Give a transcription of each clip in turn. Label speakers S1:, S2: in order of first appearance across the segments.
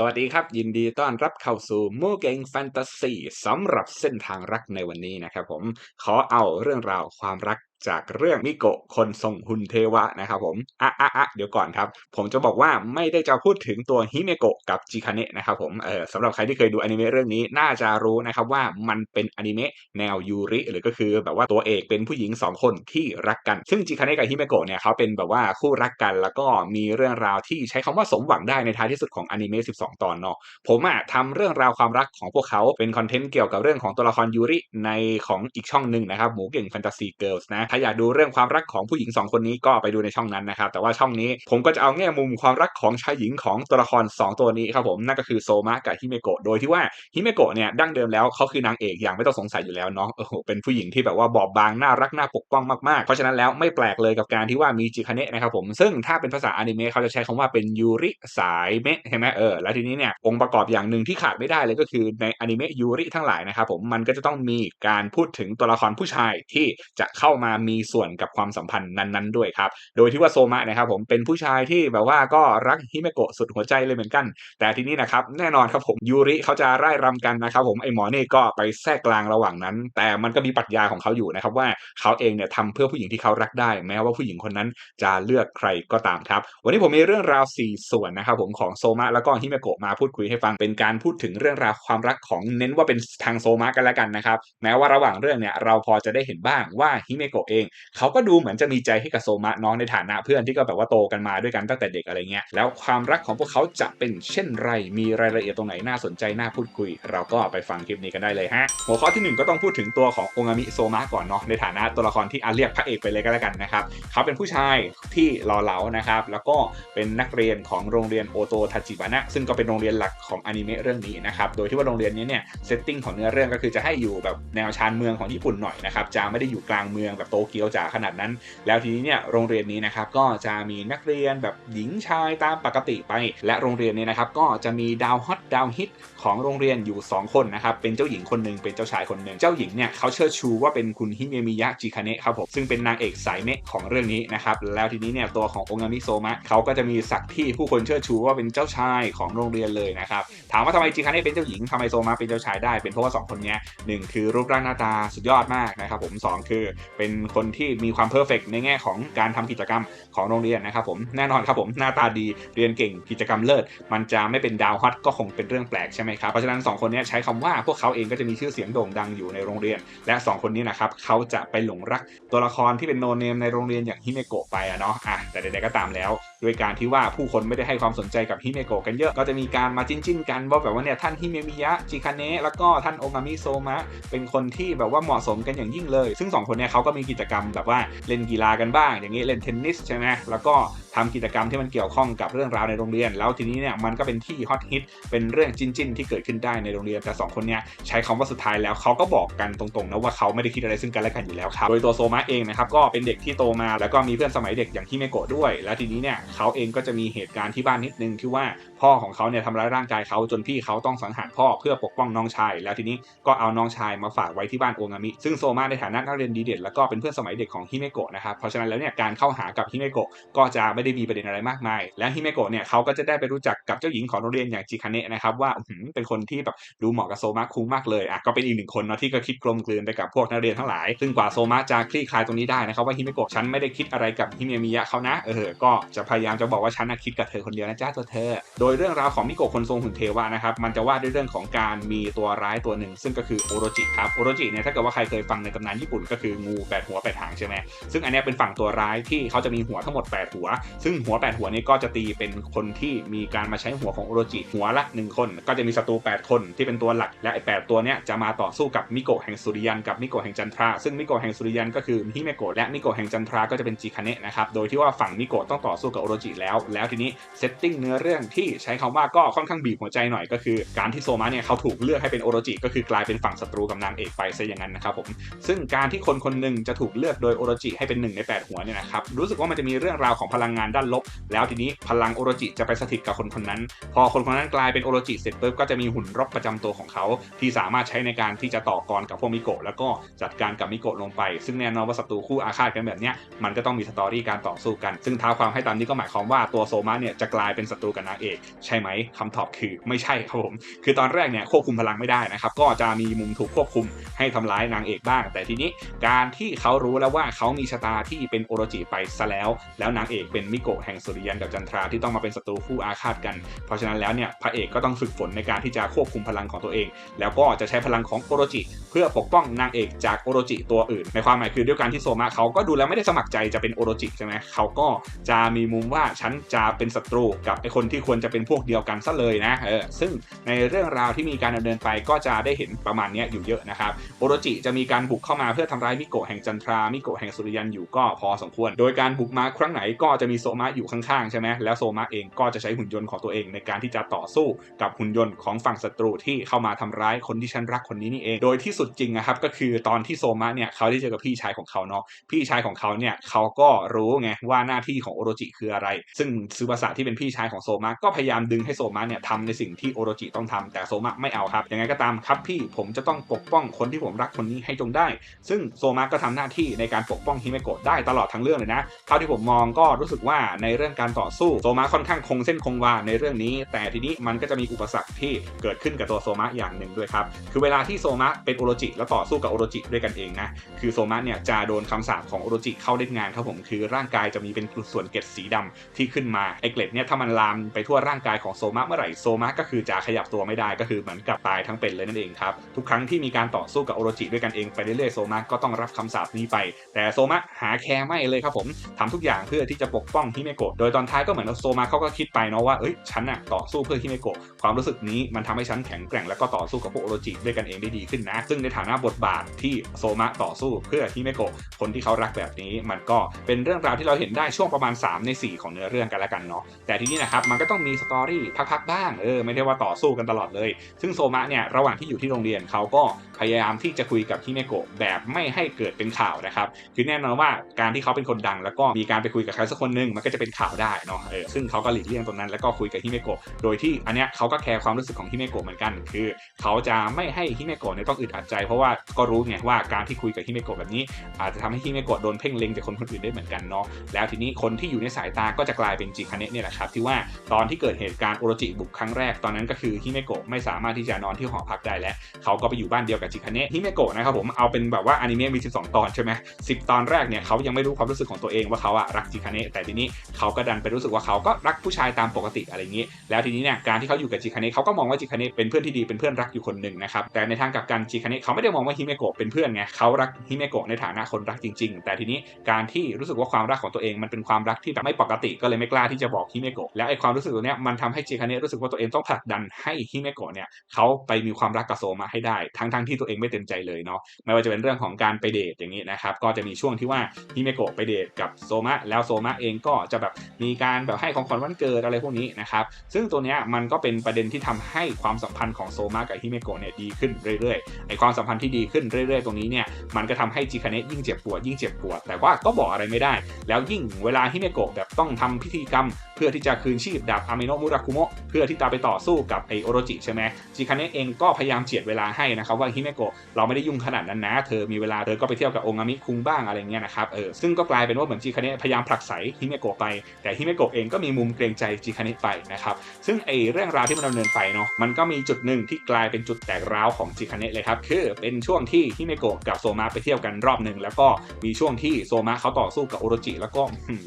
S1: สวัสดีครับ ยินดีต้อนรับเข้าสู่มู่เก่งแฟนตาซีสำหรับเส้นทางรักในวันนี้นะครับผมขอเอาเรื่องราวความรัก จากเรื่องมิโกะคนทรงหุนเทวะนะครับผมอะอะอะเดี๋ยวก่อนครับ ผมจะบอกว่าไม่ได้จะพูดถึงตัวฮิเมโกะกับจิคาเนะนะครับผมเออสำหรับใครที่เคยดูอนิเมะเรื่องนี้น่าจะรู้นะครับว่ามันเป็นอนิเมะแนวยูริ หรือก็คือแบบว่าตัวเอกเป็นผู้หญิง 2 คนที่รักกัน ซึ่งจิคาเนะกับฮิเมโกะเนี่ยเขาเป็นแบบว่าคู่รักกัน แล้วก็มีเรื่องราวที่ใช้คำว่าสมหวังได้ในท้ายที่สุดของอนิเมะ12 ตอนเนาะผมอะทำเรื่องราวความรักของพวกเขาเป็นคอนเทนต์เกี่ยวกับเรื่องของตัวละครยูริในของอีกช่องหนึ่งนะครับหมูเก่งแฟนตาซีเกิร์ลนะถ้าอยากดูเรื่องความรักของผู้หญิง 2 คนนี้ก็ไปดูในช่องนั้นนะครับ แต่ว่าช่องนี้ผมก็จะเอาแง่มุมความรักของชายหญิงของตัวละคร 2 ตัวนี้ครับผมนั่นก็คือโซมะกับฮิเมโกะโดยที่ว่าฮิเมโกะเนี่ยดั้งเดิมแล้วเขาคือนางเอกอย่างไม่ต้องสงสัยอยู่แล้วเนาะโอ้โหเป็นผู้หญิงที่แบบว่าบอบบางน่ารักน่าปกป้องมากๆ เพราะฉะนั้นแล้วไม่แปลกเลยกับการที่ว่ามีจิคาเนะนะครับผมซึ่งถ้าเป็นภาษาอนิเมะเขาจะใช้คำว่าเป็นยูริสายเมะใช่ไหมเออแล้วทีนี้เนี่ยองค์ประกอบอย่างหนึ่งที่ขาดไม่ได้เลยก็คือในอนิเมะยูริทั้งหลายนะครับผมมันก็จะต้องมีการพูดถึงตัวละครผู้ชายที่จะเข้ามามีส่วนกับความสัมพันธ์นั้นๆด้วยครับ โดยที่ว่าโซมะนะครับผมเป็นผู้ชายที่แบบว่าก็รักฮิเมโกะสุดหัวใจเลยเหมือนกัน แต่ทีนี้นะครับแน่นอนครับผมยูริเขาจะไล่รำกันนะครับผมไอหมอนี่ก็ไปแทรกกลางระหว่างนั้น แต่มันก็มีปรัชญาของเขาอยู่นะครับว่าเขาเองเนี่ยทำเพื่อผู้หญิงที่เขารักได้ แม้ว่าผู้หญิงคนนั้นจะเลือกใครก็ตามครับ วันนี้ผมมีเรื่องราว 4 ส่วนนะครับผมของโซมะแล้วก็ฮิเมโกะมาพูดคุยให้ฟังเป็นการพูดถึงเรื่องราวความรักของเน้นว่าเป็นทางโซมะกันแล้วกันนะครับแม้ว่าระหว่างเรื่องเนี่ยเราพอจะได้เห็นบ้างว่าฮิเมโกะเอง เขาก็ดูเหมือนจะมีใจให้กับโซมะน้องในฐานะเพื่อนที่ก็แบบว่าโตกันมาด้วยกันตั้งแต่เด็กอะไรเงี้ยแล้วความรักของพวกเขาจะเป็นเช่นไรมีรายละเอียดตรงไหนน่าสนใจน่าพูดคุย เราก็ไปฟังคลิปนี้กันได้เลยฮะหัวข้อที่หนึ่งก็ต้องพูดถึงตัวขององามิโซมะก่อนเนาะในฐานะตัวละครที่อาเรียกพระเอกไปเลยก็แล้วกันนะครับเขาเป็นผู้ชายที่หล่อเหลานะครับแล้วก็เป็นนักเรียนของโรงเรียนโอโตทาจิบะนะซึ่งก็เป็นโรงเรียนหลักของอนิเมะเรื่องนี้นะครับโดยที่ว่าโรงเรียนนี้เนี่ยเซตติ้งของเนื้อเรื่องก็คือจะให้อยู่แบบแนวชานเมืองของญี่ปุ่นหน่อยนะครับจะไม่ได้อยู่กลางเมืองแบบโตเกียวจ๋าขนาดนั้น แล้วทีนี้เนี่ยโรงเรียนนี้นะครับก็จะมีนักเรียนแบบหญิงชายตามปกติไป และโรงเรียนนี้นะครับก็จะมีดาวฮอตดาวฮิตของโรงเรียนอยู่ 2 คนนะครับเป็นเจ้าหญิงคนหนึ่งเป็นเจ้าชายคนหนึ่งเจ้าหญิงเนี่ยเขาเชิดชูว่าเป็นคุณฮิเมมิยะจิคาเนะครับผมซึ่งเป็นนางเอกสายเมะของเรื่องนี้นะครับแล้วทีนี้เนี่ยตัวขององามิโซมะเขาก็จะมีศักดิ์ที่ผู้คนเชิดชูว่าเป็นเจ้าชายของโรงเรียนเลยนะครับถามว่าทำไมจิคาเนะเป็นเจ้าหญิงทำไมโซมะเป็นเจ้าชายได้เป็นเพราะว่าสองคนนี้หนึ่งคือรูปร่างหน้าตาสุดยอดมากนะครับผมสองคือเป็นคนที่มีความเพอร์เฟกในแง่ของการทำกิจกรรมของโรงเรียนนะครับผมแน่นอนครับผมหน้าตาดีเรียนเก่งกิจกรรมเลิศ มันจะไม่เป็นดาวฮอตก็คงเป็นเรื่องแปลกใช่ไหมครับเพราะฉะนั้น 2 คนนี้ใช้คำว่าพวกเขาเองก็จะมีชื่อเสียงโด่งดังอยู่ในโรงเรียน และ 2 คนนี้นะครับเขาจะไปหลงรักตัวละครที่เป็นโนเนมในโรงเรียนอย่างฮิเมโกะไปอะเนาะอะแต่ใดๆก็ตามแล้วด้วยการที่ว่าผู้คนไม่ได้ให้ความสนใจกับฮิเมโกะกันเยอะก็จะมีการมาจิ้นจิ้นกันว่าแบบว่าเนี่ยท่านฮิเมมิยะจิคาเนะแล้วก็ท่านโองามิโซมะเป็นคนที่แบบว่าเหมาะสมกันอย่างยิ่งเลย ซึ่ง 2 คนเนี่ยเขาก็มีกิจกรรมแบบว่าเล่นกีฬากันบ้าง อย่างนี้เล่นเทนนิสใช่ไหมแล้วก็ทำกิจกรรมที่มันเกี่ยวข้องกับเรื่องราวในโรงเรียน แล้วทีนี้เนี่ยมันก็เป็นที่ฮอตฮิตเป็นเรื่องจิ้นจิ้นที่เกิดขึ้นได้ในโรงเรียนแต่ 2 คนเนี่ยใช้คำว่าสุดท้ายแล้วเขาก็บอกกันตรงๆนะว่าเขาไม่ได้คิดอะไรซึ่งกันและกันอยู่แล้วครับโดยตัวโซมะเองนะครับก็เป็นเด็กที่โตมา แล้วก็มีเพื่อนสมัยเด็กอย่างที่เมโกะด้วย แล้วทีนี้เนี่ยเขาเองก็จะมีเหตุการณ์ที่บ้านนิดนึงที่ว่าพ่อของเขาเนี่ยทำร้ายร่างกายเขาจนพี่เขาต้องสังหารพ่อเพื่อปกป้องน้องชาย แล้วทีนี้ก็เอาน้องชายมาฝากไว้ที่บ้านโองามิ ซึ่งโซมาในฐานะนักเรียนดีเด่นแล้วก็เป็นเพื่อนสมัยเด็กของฮิเมโกะนะครับเพราะฉะนั้นแล้วเนี่ยการเข้าหากับฮิเมโกะก็จะไม่ได้มีประเด็นอะไรมากมาย และฮิเมโกะเนี่ยเขาก็จะได้ไปรู้จักกับเจ้าหญิงของโรงเรียนอย่างจิคาเนะนะครับว่าเป็นคนที่แบบดูเหมาะกับโซมาคุ้งมากเลยอะก็เป็นอีกหนึ่งคนเนาะที่ก็คิดกลมกลืนไปกับพวกนักเรียนทั้งหลาย ซึ่งกว่าโซมาจะคลี่คลายตรงนี้ได้นะครับว่าฮิเมโกะฉันไม่ได้คิดอะไรกับฮิเมมิยะเขานะเออก็จะพยายามจะบอกว่าฉันนะคิดกับเธอคนเดียวนะจ้าตัวเธอ โดยเรื่องราวของมิโกะคนทรงหุ่นเทวะนะครับมันจะว่าด้วยเรื่องของการมีตัวร้ายตัวหนึ่ง ซึ่งก็คือโอโรจิครับโอโรจิเนี่ยถ้าเกิดว่าใครเคยฟังในตำนานญี่ปุ่นก็คืองูแปดหัวแปดหางใช่ไหมซึ่งอันนี้เป็นฝั่งตัวร้ายที่เขาจะมีหัวทั้งหมด 8 หัว ซึ่งหัว 8 หัวนี้ก็จะตีเป็นคนที่มีการมาใช้หัวของโอโรจิหัวละ 1 คน ก็จะมีศัตรู 8 คนที่เป็นตัวหลัก และไอ้แตัวเนี้ยจะมาต่อสู้กับมิโกะแห่งสุริยันกับมิโกะแห่งจันทรา ซึ่งมิโกะแห่งสุริยันก็คือฮิเมโกะและมิโกะแห่งจันทราก็จะเป็นจิคาเนะนะครับ โดยที่ว่าฝั่งมิโกะต้องต่อสู้กับโอโรจิแล้ว แล้วทีนี้เซตติ้งเนื้อเรื่องที่ใช้คำว่าก็ค่อนข้างบีบหัวใจหน่อยก็คือ การที่โซมาเนี่ยเขาถูกเลือกให้เป็นโอโรจิก็คือกลายเป็นฝั่งศัตรูกับนางเอกไปซะอย่างนั้นนะครับผมซึ่งการที่คนคนหนึ่งจะถูกเลือกโดยโอโรจิให้เป็นหนึ่งใน 8 หัวเนี่ยนะครับรู้สึกว่ามันจะมีเรื่องราวของพลังงานด้านลบ แล้วทีนี้พลังโอโรจิจะไปสถิตกับคนคนนั้น พอคนคนนั้นกลายเป็นโอโรจิเสร็จปุ๊บก็จะมีหุ่นรบประจำตัวของเขา ที่สามารถใช้ในการที่จะต่อกรกับพวกมิโกะแล้วก็จัดการกับมิโกะลงไป ซึ่งแน่นอนว่าศัตรูคู่อาฆาตกันแบบเนี้ยมันก็ต้องมีสตอรี่การต่อสู้กัน ซึ่งท้าความให้ตามนี้ก็หมายความว่าตัวโซมะเนี่ยจะกลายเป็นศัตรูกับนางเอก ใช่ไหมคำตอบคือไม่ใช่ครับผมคือตอนแรกเนี่ยควบคุมพลังไม่ได้นะครับก็จะมีมุมถูกควบคุมให้ทำร้ายนางเอกบ้าง แต่ทีนี้การที่เขารู้แล้วว่าเขามีชะตาที่เป็นโอโรจิไปซะแล้ว แล้วนางเอกเป็นมิโกะแห่งสุริยันกับจันทราที่ต้องมาเป็นศัตรูคู่อาฆาตกัน เพราะฉะนั้นแล้วเนี่ยพระเอกก็ต้องฝึกฝนในการที่จะควบคุมพลังของตัวเอง แล้วก็จะใช้พลังของโอโรจิ เพื่อปกป้องนางเอกจากโอโรจิตัวอื่น ในความหมายคือด้วยการที่โซมะเขาก็ดูแล้วไม่ได้สมัครใจจะเป็นโอโรจิใช่ไหมเขาก็จะมีมุมว่าฉันจะเป็นศัตรูกับไอคนที่ควรจะเป็นพวกเดียวกันซะเลยนะเออซึ่งในเรื่องราวที่มีการดำเนินไปก็จะได้เห็นประมาณนี้อยู่เยอะนะครับโอโรจิจะมีการบุกเข้ามาเพื่อทำร้ายมิโกะแห่งจันทรามิโกะแห่งสุริยันอยู่ก็พอสมควร โดยการบุกมาครั้งไหนก็จะมีโซมะอยู่ข้างๆใช่ไหมแล้วโซมะเองก็จะใช้หุ่นยนต์ของตัวเองในการที่จะต่อสู้กับหุ่นยนต์ของฝั่งศัตรูที่เข้ามาทำร้ายคนที่ฉันรักคนนี้นี่เอง โดยที่สุดจริงนะครับก็คือตอนที่โซมะเนี่ยเขาได้เจอกับพี่ชายของเขาเนาะพี่ชายของเขาเนี่ยเขาก็รู้ไงว่าหน้าที่ของโอโรจิคืออะไร ซึ่งซูบาสะที่เป็นพี่ชายของโซมะก็พยายามดึงให้โซมะเนี่ยทำในสิ่งที่โอโรจิต้องทำแต่โซมะไม่เอาครับยังไงก็ตามครับพี่ผมจะต้องปกป้องคนที่ผมรักคนนี้ให้จงได้ ซึ่งโซมะก็ทำหน้าที่ในการปกป้องฮิเมโกะได้ตลอดทั้งเรื่องเลยนะ เท่าที่ผมมองก็รู้สึกว่าในเรื่องการต่อสู้โซมะค่อนข้างคงเส้นคงวาในเรื่องนี้ แต่ทีนี้มันก็จะมีอุปสรรคที่เกิดขึ้นกับตัวโซมะอย่างหนึ่งด้วยครับ คือเวลาที่โซมะเป็นโอโรจิแล้วต่อสู้กับโอโรจิด้วยกันเองนะ คือโซมะเนี่ยจะโดนคำสาปของโอโรจิเข้าเล่นงานครับผม คือร่างกายจะมีเป็นส่วนเกล็ดสีดำที่ขึ้นมา ไอเกล็ดเนี่ยถ้ามันลามไปทั่วร่างกายของโซมะเมื่อไหร่โซมะก็คือจะขยับตัวไม่ได้ก็คือเหมือนกับตายทั้งเป็นเลยนั่นเองครับ ทุกครั้งที่มีการต่อสู้กับโอโรจิด้วยกันเองไปเรื่อยๆโซมะก็ต้องรับคำสาปนี้ไป แต่โซมะหาแคร์ไม่เลยครับผมทำทุกอย่างเพื่อที่จะปกป้องฮิเมโกะโดยตอนท้ายก็เหมือนโซมะเขาก็คิดไปเนาะว่าเอ้ยฉันอะต่อสู้เพื่อฮิเมโกะความรู้สึกนี้มันทำให้ฉันแข็งแกร่งแล้วก็ต่อสู้กับพวกโอโรจิด้วยกันเองได้ดีขึ้นนะ ซึ่งในฐานะบทบาทที่โซมะต่อสู้เพื่อฮิเมโกะคนที่เขารักแบบนี้มันก็เป็นเรื่องราวที่เราเห็นได้ช่วงประมาณ 3 ใน 4 ของเนื้อเรื่องกันล้วกันเนาะแต่ทีนี้นะครับมันก็ต้องมีสตอรี่พักๆบ้างเออไม่ได้ว่าต่อสู้กันตลอดเลย ซึ่งโซมะเนี่ยระหว่างที่อยู่ที่โรงเรียนเขาก็ พยายามที่จะคุยกับฮิเมโกะแบบไม่ให้เกิดเป็นข่าวนะครับ คือแน่นอนว่าการที่เขาเป็นคนดัง แล้วก็มีการไปคุยกับใครสักคนหนึงมันก็จะเป็นข่าวได้เนาะเออซึ่งเขาก็หลีกเลี่ยงตรงนั้นแล้วก็คุยกับฮิเมโกะโดยที่อันเนี้ยเขาก็แคร์ความรู้สึกของฮิเมโกะเหมือนกัน คือเขาจะไม่ให้ฮิเมโกะเนี่ยต้องอึดอัดใจ เพราะว่าก็รู้ไงว่าการที่คุยกับฮิเมโกะแบบนี้ อาจจะทำให้ฮิเมโกะโดนเพ่งเล็งจากคนคนอื่นได้เหมือนกันเนาะแล้วทีนี้คนที่อยู่ในสายตาก็จะกลายเป็นจิคาเนะเนี่ยแหละครับที่ว่าตอนที่เกิดเหตุการณ์โอโรจิบุกครั้งแรกตอนนั้นก็คือฮิเมโกะไม่สามารถที่จะนอนที่หอพักได้แล้วเขาก็ไปอยู่บ้านเดียวกับจิคาเนะฮิเมโกะนะครับผมเอาเป็นแบบว่าอนิเมะมี 12 ตอนใช่ไหมสิตอนแรกเนี่ยเขายังไม่รู้ความรู้สึกของตัวเองว่าเขาอะรักจิคาเนะแต่ทีนี้เขาก็ดันไปรู้สึกว่าเขาก็รักผู้ชายตามปกติอะไรอย่างนี้ แล้วทีนี้เนี่ยการที่เขาอยู่กับจิคาเนะเขาก็มองว่าจิคาเนะเป็นเพื่อนที่ดีเป็นเพื่อนรักอยู่คนหนึ่งนะครับแต่ในทางกลับกันจิคาเนะเขาไม่ได้มองว่าฮิเมโกะเป็นเพื่อนไงเขารักฮิเมโกะในฐานะคนรักจริง ๆ แต่ทีนี้การที่รู้สึกว่าความรักของตัวเองมันเป็นความรักที่แบบไม่ปกติก็เลยไม่กล้าที่จะบอกฮิเมโกะแล้วไอ้ความรู้สึกตัวเนี้ยมันทำให้จิคาเนะรู้สึกว่าตัวเองต้องผลักดันให้ฮิเมโกะเนี่ยเขาไปมีความรักกับโซมาให้ได้ทั้งๆทที่ตัวเองไม่เต็มใจเลยเนาะไม่ว่าจะเป็นเรื่องของการไปเดทอย่างนี้นะครับก็จะมีช่วงที่ว่าฮิเมโกะไปเดทกับโซมะแล้วโซมะเองก็จะแบบมีการแบบให้ของขวัญวันเกิดอะไรพวกนี้นะครับซึ่งตัวเนี้ยมันก็เป็นประเด็นที่ทำให้ความสัมพันธ์ของโซมะกับฮิเมโกะเนี่ยดีขึ้นเรื่อยๆไอความสัมพันธ์ที่ดีขึ้นเรื่อย ๆ ตรงนี้เนี่ยมันก็ทำให้จิคาเนะยิ่งเจ็บปวดยิ่งเจ็บปวด แต่ว่าก็บอกอะไรไม่ได้ แล้วยิ่งเวลาฮิเมโกะแบบต้องทำพิธีกรรม เพื่อที่จะคืนชีพดาบอามิโนมุราคุโมะเพื่อที่จะไปต่อสู้กับไอโอโรจิใช่ไหมจิคาเนะเองก็พยายามเจียดเวลาให้นะครับว่าฮิเมโกะเราไม่ได้ยุ่งขนาดนั้นนะ เธอมีเวลาเธอก็ไปเที่ยวกับองามิคุงบ้างอะไรเงี้ยนะครับเออซึ่งก็กลายเป็นว่าเหมือนจิคาเนะพยายามผลักไสฮิเมโกะไป แต่ฮิเมโกะเองก็มีมุมเกรงใจจิคาเนะไปนะครับซึ่งไอเรื่องราวที่มันดำเนินไปเนาะมันก็มีจุดหนึ่งที่กลายเป็นจุดแตกร้าวของจิคาเนะเลยครับคือเป็นช่วงที่ฮิเมโกะกับโซมะไปเที่ยวกันรอบหนึ่งแล้วก็มีช่วงที่โซมะเขาต่อสู้กับโอโรจิแล้วก็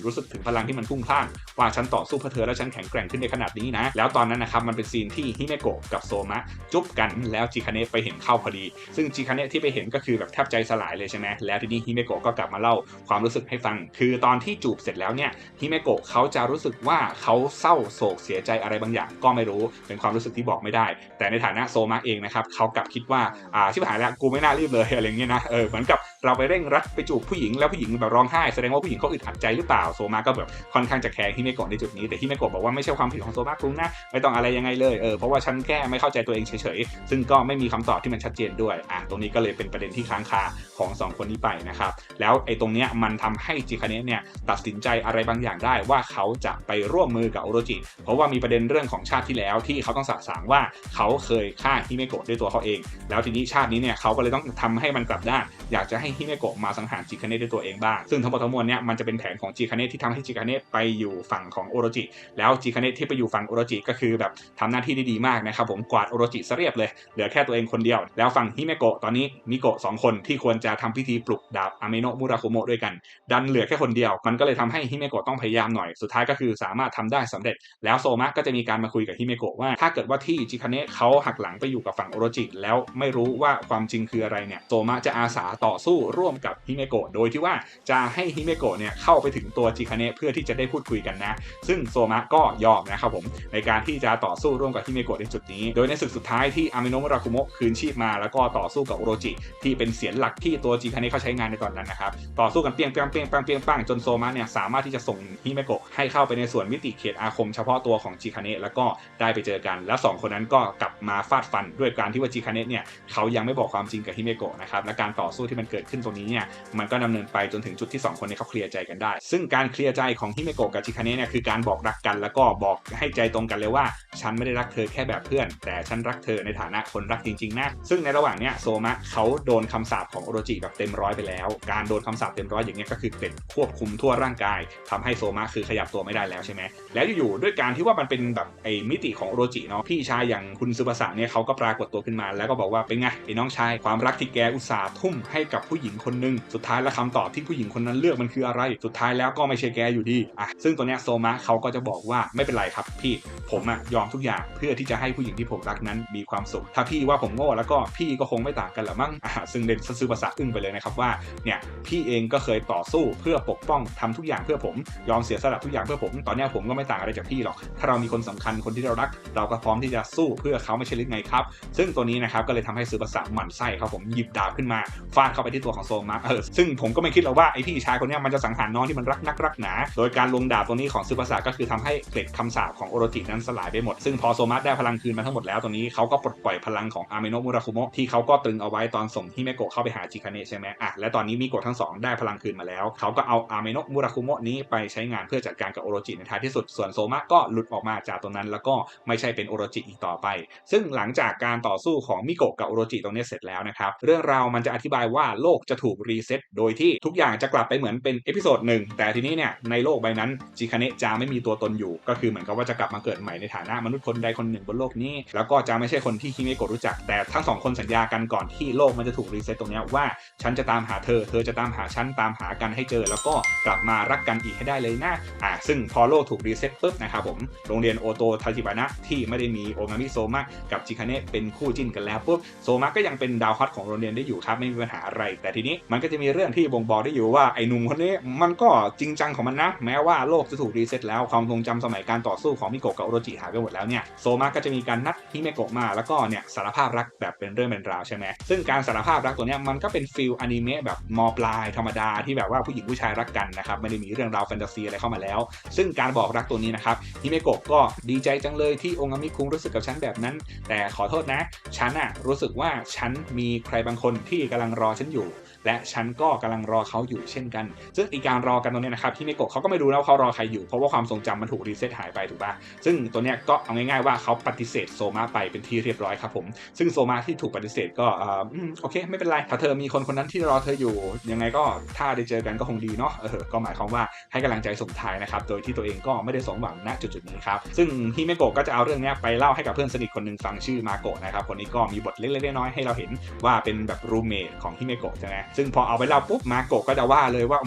S1: รู้สึกถึงพลังที่มันพุ่งพล่านว่าฉันต่อสู้เพื่อเธอแล้วฉันแข็งแกร่งขึ้นในขนาดนี้นะ แล้วตอนนั้นนะครับมันเป็นซีนที่ฮิเมโกะกับโซมะจุ๊บกันแล้วจิคาเนะไปเห็นเข้าพอดี ซึ่งจิคาเนะที่ไปเห็นก็คือแบบแทบใจสลายเลยใช่ไหมแล้วทีนี้ฮิเมโกะก็กลับมาเล่าความรู้สึกให้ฟัง คือตอนที่จูบเสร็จแล้วเนี่ยฮิเมโกะเขาจะรู้สึกว่าเขาเศร้าโศกเสียใจอะไรบางอย่างก็ไม่รู้เป็นความรู้สึกที่บอกไม่ได้ แต่ในฐานะโซมะเองนะครับเขากลับคิดว่าอ่าชิบหายแล้วกูไม่น่ารีบเลยอะไรเงี้ยนะเออเหมือนกับ เราไปเร่งรัดไปจูบผู้หญิงแล้วผู้หญิงแบบร้องไห้แสดงว่าผู้หญิงเขาอึดอัดใจหรือเปล่าโซมาก็แบบค่อนข้างจะแคร์ฮิเมโกะในจุดนี้แต่ฮิเมโกะบอกว่าไม่ใช่ความผิดของโซมาคุงนะไม่ต้องอะไรยังไงเลยเออเพราะว่าฉันแค่ไม่เข้าใจตัวเองเฉยๆซึ่งก็ไม่มีคำตอบที่มันชัดเจนด้วยอะตรงนี้ก็เลยเป็นประเด็นที่ค้างคาของสองคนนี้ไปนะครับแล้วไอ้ตรงเนี้ยมันทำให้จิคาเนะเนี่ยตัดสินใจอะไรบางอย่างได้ว่าเขาจะไปร่วมมือกับโอโรจิ เพราะว่ามีประเด็นเรื่องของชาติที่แล้วที่เขาต้องสะสางว่าเขาเคยฆ่าฮิเมโกะด้วยตัวเขาเอง แล้วทีนี้ชาตินี้เนี่ยเขาก็เลยต้องทำให้มันกลับด้านอยากจะให้ฮิเมโกะมาสังหารจิคาเนะด้วยตัวเองบ้าง ซึ่งทั้งหมดทั้งมวลเนี่ยมันจะเป็นแผนของจิคาเนะที่ทำให้จิคาเนะไปอยู่ฝั่งของโอโรจิ แล้วจิคาเนะที่ไปอยู่ฝั่งโอโรจิก็คือแบบทำหน้าที่ได้ดีมากนะครับผมกวาดโอโรจิซะเรียบเลย เหลือแค่ตัวเองคนเดียว แล้วฝั่งฮิเมโกะตอนนี้มิโกะสองคนที่ควรจะทำพิธีปลุกดาบอาเมโนะมุราคุโมะด้วยกัน ดันเหลือแค่คนเดียว มันก็เลยทำให้ฮิเมโกะต้องพยายามหน่อย สุดท้ายก็คือสามารถทำได้สำเร็จ แล้วโซมะก็จะมีการมาคุยกับฮิเมโกะว่า ถ้าเกิดว่าที่จิคาเนะเขาหักหลังไปอยู่กับฝั่งโอโรจิ แล้วไม่รู้ว่าความจริงคืออะไรเนี่ยโซมะจะอาสาต่อสู้ร่วมกับฮิเมโกะโดยที่ว่าจะให้ฮิเมโกะเนี่ยเข้าไปถึงตัวจิคาเนะเพื่อที่จะได้พูดคุยกันนะ ซึ่งโซมะก็ยอมนะครับผมในการที่จะต่อสู้ร่วมกับฮิเมโกะในจุดนี้ โดยในศึกสุดท้ายที่อามิโนะมุราคุโมะคืนชีพมาแล้วก็ต่อสู้กับโอโรจิ ที่เป็นเสียนหลักที่ตัวจิคาเนะเขาใช้งานในตอนนั้นนะครับต่อสู้กันเปียงเปียงเปียงปังเปียงปังจนโซมะเนี่ยสามารถที่จะส่งฮิเมโกะให้เข้าไปในส่วนมิติเขตอาคมเฉพาะตัวของจิคาเนะแล้วก็ได้ไปเจอกัน แล้ว2คนนั้นก็กลับมาฟาดฟันด้วยการที่ว่าจิคาเนะเนี่ยเขายังไม่บอกความจริงกับฮิเมโกะนะครับและการต่อสู้ที่มันเกิดขึ้นตรงนี้เนี่ยมันก็ดำเนินไปจนถึงจุดที่ 2 คนนี้เขาเคลียร์ใจกันได้ ซึ่งการเคลียร์ใจของฮิเมโกะกับจิคาเนะเนี่ยคือการบอกรักกันแล้วก็บอกให้ใจตรงกันเลยว่า ฉันไม่ได้รักเธอแค่แบบเพื่อน แต่ฉันรักเธอในฐานะคนรักจริงๆนะซึ่งในระหว่างเนี้ยโซมะเขาโดนคำสาปของโอโรจิแบบเต็มร้อยไปแล้ว การโดนคำสาปเต็มร้อยอย่างเงี้ยก็คือเป็นควบคุมทั่วร่างกายทำให้โซมะคือขยับตัวไม่ได้แล้วใช่ไหมแล้วอยู่ๆด้วยการที่ว่ามันเป็นแบบไอ้มิติของโอโรจิเนาะพี่ชายอย่างคุณซูบาสะเนี่ยเขาก็ปรากฏตัวขึ้นมา แล้วก็บอกว่าเป็นไงไอ้น้องชายความรักที่แกอุตส่าห์ทุ่มให้กับผู้หญิงคนหนึงสุดท้ายแล้วคำตอบที่ผู้หญิงคนนั้นเลือกมันคืออะไร สุดท้ายแล้วก็ไม่ใช่แกอยู่ดีอะซึ่งตัวเนี้ยโซมะเขาก็จะบอกว่าไม่เป็นไรครับพี่ผมอะยอมทุกอย่างเพื่อที่จะให้ผู้หญิงที่ผมรักนั้นมีความสุข ถ้าพี่ว่าผมโง่แล้วก็พี่ก็คงไม่ต่างกันหรอกมั้งอะซึ่งเดนซูบาสะอึ้งไปเลยนะครับว่าเนี่ยพี่เองก็เคยต่อสู้เพื่อปกป้องทำทุกอย่างเพื่อผมยอมเสียสละทุกอย่างเพื่อผม ตอนเนี้ยผมก็ไม่ต่างอะไรจากพี่หรอก ถ้าเรามีคนสำคัญคนที่เรารัก เราก็พร้อมที่จะสู้เพื่อเขาไม่ใช่หรือไงครับ ซึ่งตัวนี้นะครับก็เลยทำให้ซูบาสะหมั่นไส้ครับผมหยิบดาบขึ้นมาฟาดเข้าไปที่ตัวของโซมะเออซึ่งผมก็ไม่คิดหรอกว่าไอพี่ชายคนนี้มันจะสังหารน้องที่มันรักนักรักหนา โดยการลงดาบตัวนี้ของซูบาสะก็คือทำให้เกล็ดคำสาปของโอโรจินั้นสลายไปหมด ซึ่งพอโซมะได้พลังคืนมาทั้งหมดแล้วตัวนี้เขาก็ปลดปล่อยพลังของอาเมโนมุราคุโมะที่เขาก็ตรึงเอาไว้ตอนส่งฮิเมโกะเข้าไปหาจิคาเนะใช่ไหมอะและตอนนี้มิโกะทั้งสองได้พลังคืนมาแล้ว เขาก็เอาอาเมโนมุราคุโมะนี้ไปใช้งานเพื่อจัดการกับโอโรจิในท้ายที่สุดส่วนโซมะก็หลุดออกมาจากตรงนั้น แล้วก็ไม่ใช่เป็นโอโรจิอีกต่อไป ซึ่งหลังจากการต่อสู้ของมิโกะกับโอโรจิตรงนี้เสร็จแล้วนะครับเรื่องราวมันจะอธิบายว่าโลกจะถูกรีเซ็ตโดยที่ทุกอย่างจะกลับไปเหมือนเป็นเอพิโซดหนึ่งแต่ทีนี้เนี่ยในโลกใบนั้นจิคาเนะจะไม่มีตัวตนอยู่ ก็คือเหมือนกับว่าจะกลับมาเกิดใหม่ในฐานะมนุษย์คนใดคนหนึ่งบนโลกนี้ แล้วก็จะไม่ใช่คนที่ฮิเมโกะรู้จัก แต่ทั้งสองคนสัญญากันก่อนที่โลกมันจะถูกรีเซ็ตตรงนี้ว่าฉันจะตามหาเธอ เธอจะตามหาฉันตามหากันให้เจอ แล้วก็กลับมารักกันอีกให้ได้เลยนะอ่าซึ่งพอโลกถูกรีเซ็ตปุ๊บนะครับผมโรงเรียนโอโตทาจิบานะที่ไม่ได้มีโองามิโซมะกับจิคาเนะเป็นคู่จิ้นกันแล้วปุ๊บโซมะก็ยังเป็นดาวฮอตของโรงเรียนได้อยู่ครับไม่มีปัญหาอะไรแต่ทีนี้มันก็จะมีเรื่องที่บ่งบอกได้อยู่ว่าไอ้หนุ่มคนนี้มันก็จริงจังของมันนะ แม้ว่าโลกจะถูกรีเซ็ตแล้วความทรงจำสมัยการต่อสู้ของมิโกะกับโอโรจิหายไปหมดแล้วเนี่ยโซมะก็จะมีการนัดฮิเมโกะมาแล้วก็เนี่ยสารภาพรักแบบเป็นเรื่องเป็นราวใช่ไหมซึ่งการสารภาพรักตัวเนี้ยมันก็เป็นฟิลอนิเมะแบบมอปลายธรรมดาที่แบบว่าผู้หญิงผู้ชายรักกันนะครับไม่ได้มีเรื่องราวแฟนตาซีอะไรเข้ามาแล้ว ซึ่งการบอกรักตัวนี้นะครับฮิเมโกะก็ดีใจจังเลยที่องามิคุงรู้สึกกับฉันแบบนั้น แต่ขอโทษนะ ฉันอะรู้สึกว่าฉันมีใครบางคนที่กำลังรอฉันอยู่ และฉันก็กำลังรอเขาอยู่เช่นกัน ซึ่งอีการรอกันตรงนี้นะครับฮิเมโกะเขาก็ไม่รู้นะว่าเขารอใครอยู่ เพราะว่าความทรงจำมันถูกรีเซ็ตหายไปถูกปะซึ่งตัวเนี้ยก็เอาง่ายๆว่าเขาปฏิเสธโซมาไปเป็นที่เรียบร้อยครับผม ซึ่งโซมาที่ถูกปฏิเสธก็อ่าโอเค ไม่เป็นไรถ้าเธอมีคนคนนั้นที่รอเธออยู่ ยังไงก็ถ้าได้เจอกันก็คงดีเนาะเออก็หมายความว่าให้กำลังใจส่งท้ายนะครับโดยที่ตัวเองก็ไม่ได้สมหวังณจุดๆนี้ครับซึ่งฮิเมโกะก็จะเอาเรื่องเนี้ยไปเล่าให้กับเพื่อนสนิทคนหนึ่งฟังชื่อมาโกะนะครับคนนี้ก็มีบทเล็กๆน้อยๆให้เราเห็นว่าเป็นแบบรูเมทของฮิเมโกะใช่ไหมซึ่งพอเอาไปเล่าปุ๊บมาโกะก็จะว่าเลยว่า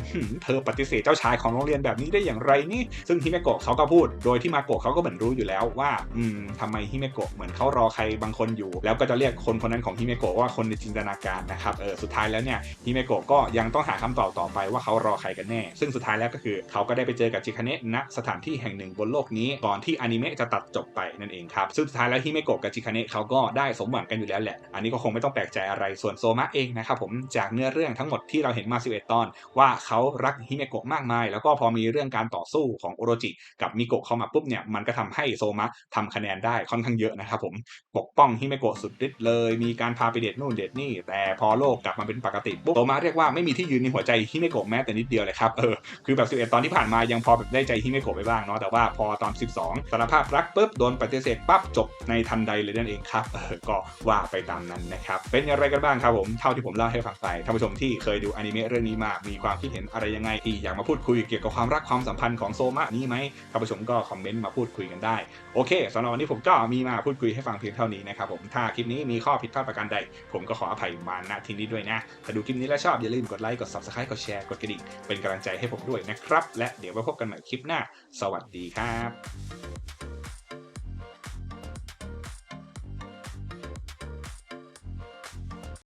S1: เธอปฏิเสธเจ้าชายของโรงเรียนแบบนี้ได้อย่างไรนี่ ซึ่งฮิเมโกะเขาก็พูด โดยที่มาโกะเขาก็เหมือนรู้อยู่แล้วว่า อืมทำไมฮิเมโกะเหมือนเขารอใครบางคนอยู่ แล้วก็จะเรียกคนคนนั้นของฮิเมโกะว่าคนในจินตนาการนะครับเออสุดท้ายแล้วเนี่ยฮิเมโกะก็ยังต้องหาคำตอบต่อไปว่าเขารอใครกันแน่ ซึ่งสุดท้ายแล้วก็คือเขาก็ได้ไปเจอกับจิคาเนะณสถานที่แห่งหนึ่งบนโลกนี้ก่อนที่อนิเมะจะตัดจบไปนั่นเองครับซึ่งสุดท้ายแล้วฮิเมโกะกับจิคาเนะเขาก็ได้สมหวังกันอยู่แล้วแหละ อันนี้ก็คงไม่ต้องแปลกใจอะไรส่วนโซมะเองนะครับผมจะจากเนื้อเรื่องทั้งหมดที่เราเห็นมา 11 ตอน ว่าเขารักฮิเมโกะมากมาย แล้วก็พอมีเรื่องการต่อสู้ของโอโรจิ กับมิโกะเข้ามาปุ๊บเนี่ยมันก็ทำให้โซมะทำคะแนนได้ค่อนข้างเยอะนะครับผมปกป้องฮิเมโกะสุดฤทธิ์เลย มีการพาไปเดทนู่นเดทนี่ แต่พอโลกกลับมาเป็นปกติปุ๊บโซมะเรียกว่าไม่มีที่ยืนในหัวใจฮิเมโกะแม้แต่นิดเดียวเลยครับเออคือแบบ 11 ตอนที่ผ่านมายังพอแบบได้ใจฮิเมโกะไปบ้างเนาะแต่ว่าพอตอน 12สารภาพรักปุ๊บโดนปฏิเสธปั๊บจบในทันใดเลยนั่นเองครับเออก็ว่าไปตามนั้นนะครับเป็นอย่างไรกันบ้างครับผมเท่าที่ผมเล่าให้ฟังไปท่านผู้ชมที่เคยดูอนิเมะเรื่องนี้มา มีความคิดเห็นอะไรยังไงที่อยากมาพูดคุยเกี่ยวกับความรักความสัมพันธ์ของโซมะนี้ไหมท่านผู้ชมก็คอมเมนต์มาพูดคุยกันได้ โอเคสำหรับวันนี้ผมก็มีมาพูดคุยให้ฟังเพียงเท่านี้นะครับผม ถ้าคลิปนี้มีข้อผิดพลาดประการใด ผมก็ขออภัยมาณที่นี้ด้วยนะ ถ้าดูคลิปนี้แล้วชอบอย่าลืมกดไลค์ กด subscribe กดแชร์ กดกระดิ่ง เป็นกำลังใจให้ผมด้วยนะครับ และเดี๋ยวไว้พบกันใหม่คลิปหน้า สวัสดีครับ